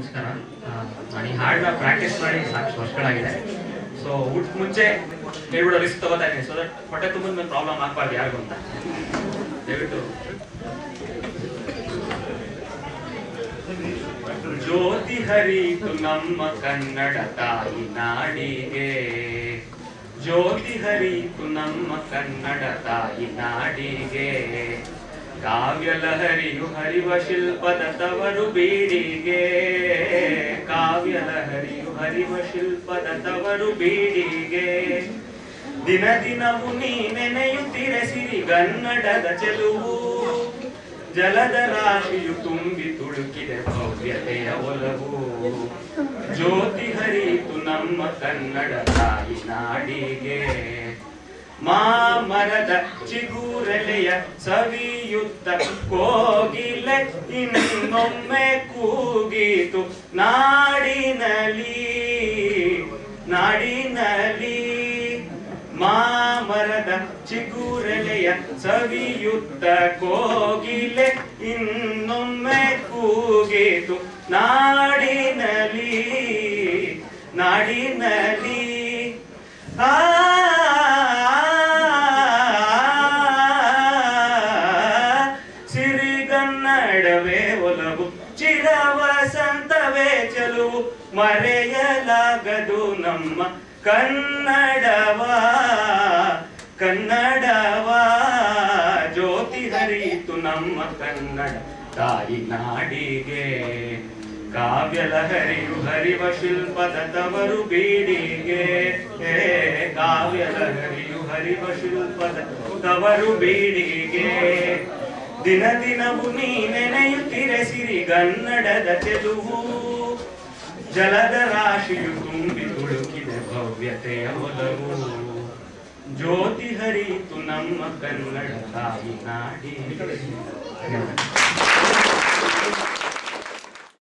ನಮಸ್ಕಾರ. ನಾನು ಈ ಹಾಡನ್ನ ಪ್ರಾಕ್ಟೀಸ್ ಮಾಡಿ ಸಾಕಷ್ಟು ವರ್ಷಗಳಾಗಿದೆ. ಸೊ ಊಟಕ್ಕೆ ಮುಂಚೆ ಹೇಳ್ಬಿಡೋ ರಿಸ್ಕ್ ತಗೋತಾ ಇದ್ದೀನಿ. ಸೊ ದಟ್ ಹೊಟ್ಟೆ ತುಂಬ ಮೇಲೆ ಪ್ರಾಬ್ಲಮ್ ಆಗಬಾರ್ದು ಯಾರಿಗೂ ಅಂತ. ದಯವಿಟ್ಟು. ಜ್ಯೋತಿ ಹರಿತು ನಮ್ಮ ಕನ್ನಡ ತಾಯಿ ನಾಡಿಗೆ. ಜ್ಯೋತಿ ಹರಿತು ನಮ್ಮ ಕನ್ನಡ ತಾಯಿ ನಾಡಿಗೆ. ಕಾವ್ಯ ಲಹರಿಯು ಹರಿವ ಶಿಲ್ಪದ ತವರು ಬೀಡಿಗೆ. ಹರಿವ ಶಿಲ್ಪದ ತವರು ಬೀಡಿಗೆ ದಿನ ದಿನವು ನೀ ನೆನೆಯುತ್ತಿರೆ ಸಿರಿಗನ್ನಡದ ಚೆಲುವು. ಜಲದ ರಾಶಿಯು ತುಂಬಿ ತುಳುಕಿದೆ ಭವ್ಯತೆಯ ಒಲವು. ಜ್ಯೋತಿ ಹರಿತು ನಮ್ಮ ಕನ್ನಡ ತಾಯಿ ನಾಡಿಗೆ. ಮಾಮರದ ಚಿಗುರೆಲೆಯ ಸವಿಯುತ್ತ ಕೋಗಿಲೆ ಇನ್ನೊಮ್ಮೆ ಕೂಗಿತು. ನಾಡಿನಲಿ ಮಾಮರದ ಚಿಗುರಲೆಯ ಸವಿಯುತ್ತ ಕೋಗಿಲೆ ಇನ್ನೊಮ್ಮೆ ಕೂಗಿತು ನಾಡಿನಲಿ ನಾಡಿನಲಿ ಆ ಸಿರಿಗನ್ನಡವೇ ಒಲವು ಚಿರವಸಂತವೇ ಚೆಲುವು ಮರೆಯಲಾಗದು ನಮ್ಮ ಕನ್ನಡವ ಜ್ಯೋತಿ ಹರಿಯಿತು ನಮ್ಮ ಕನ್ನಡ ತಾಯಿ ನಾಡಿಗೆ. ಕಾವ್ಯ ಲಹರಿಯು ಹರಿವ ಶಿಲ್ಪದ ತವರು ಬೀಡಿಗೆ ಕಾವ್ಯ ಲಹರಿಯು ಹರಿವ ಶಿಲ್ಪದ ತವರು ಬೀಡಿಗೆ ದಿನ ದಿನವು ನೀ ನೆನೆಯುತ್ತಿರೆ ಸಿರಿಗನ್ನಡದ ಚೆಲುವು ಜಲದ ರಾಶಿಯು ತುಂಬಿ ತುಳುಕಿದೆ ಭವ್ಯತೆಯ ಒಲವು ಜ್ಯೋತಿ ಹರಿತು ನಮ್ಮ ಕನ್ನಡ ತಾಯಿ ನಾಡಿ